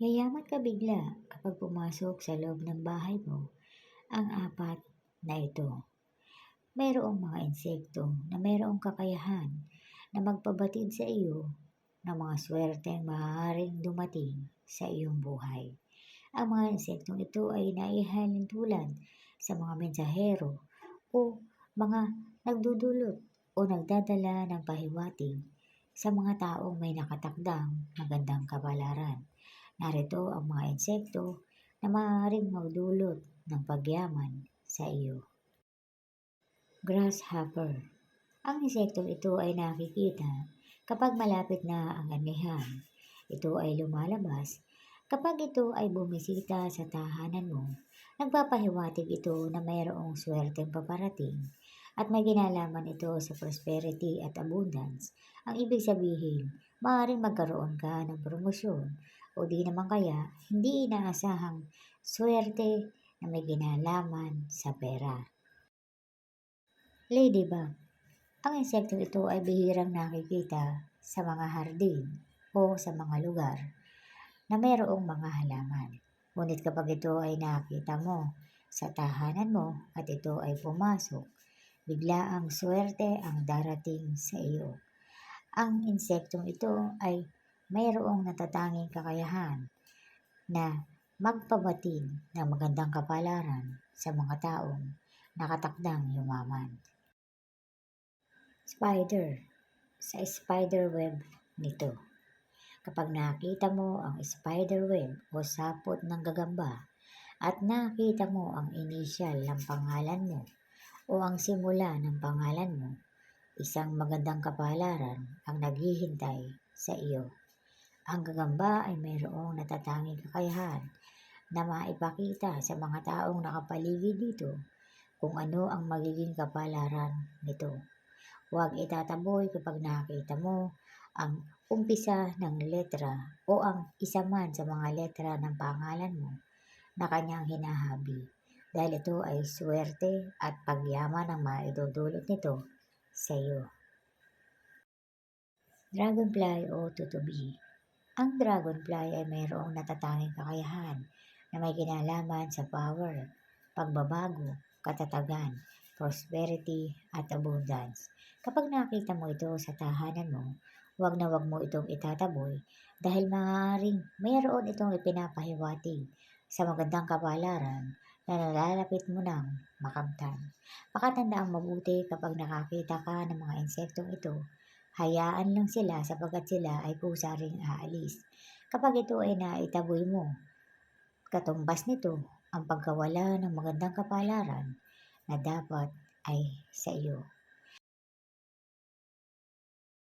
Yayaman ka bigla kapag pumasok sa loob ng bahay mo ang apat na ito. Mayroong mga insekto na mayroong kakayahan na magpabatid sa iyo ng mga swerteng maaaring dumating sa iyong buhay. Ang mga insektong ito ay naihalin tulad sa mga mensahero o mga nagdudulot o nagdadala ng pahiwatig sa mga taong may nakatakdang magandang kabalaran. Narito ang mga insekto na maaaring magdulot ng pagyaman sa iyo. Grasshopper Ang insektong ito ay nakikita kapag malapit na ang anihan. Ito ay lumalabas kapag ito ay bumisita sa tahanan mo. Nagpapahiwatig ito na mayroong swerteng paparating at may ginalaman ito sa prosperity at abundance. Ang ibig sabihin, maaaring magkaroon ka ng promosyon o di naman kaya hindi inaasahang swerte na may ginalaman sa pera. Ladybug Ang insektong ito ay bihirang nakikita sa mga hardin o sa mga lugar na mayroong mga halaman. Ngunit kapag ito ay nakita mo sa tahanan mo at ito ay pumasok, bigla ang swerte ang darating sa iyo. Ang insektong ito ay mayroong natatanging kakayahan na magpabatid ng magandang kapalaran sa mga taong nakatakdang yumaman. Spider sa spider web nito. Kapag nakita mo ang spider web o sapot ng gagamba at nakita mo ang initial ng pangalan mo o ang simula ng pangalan mo, isang magandang kapalaran ang naghihintay sa iyo. Ang gagamba ay mayroong natatanging kakayahan na maipakita sa mga taong nakapaligid dito kung ano ang magiging kapalaran nito. Huwag itataboy kapag nakita mo ang umpisa ng letra o ang isa man sa mga letra ng pangalan mo na kanyang hinahabi dahil ito ay swerte at pagyaman ang maidudulot nito sa iyo. Dragonfly o tutubi Ang dragonfly ay mayroong natatanging kakayahan na may kinalaman sa power, pagbabago, katatagan, prosperity, at abundance. Kapag nakita mo ito sa tahanan mo, Huwag na huwag mo itong itataboy dahil maaaring mayroon itong ipinapahiwatig sa magandang kapalaran na nalalapit mo nang makamtan. Pakatanda ang mabuti kapag nakakita ka ng mga insektong ito, hayaan lang sila sapagkat sila ay kusa ring aalis. Kapag ito ay naitaboy mo, katumbas nito ang pagkawala ng magandang kapalaran na dapat ay sa iyo.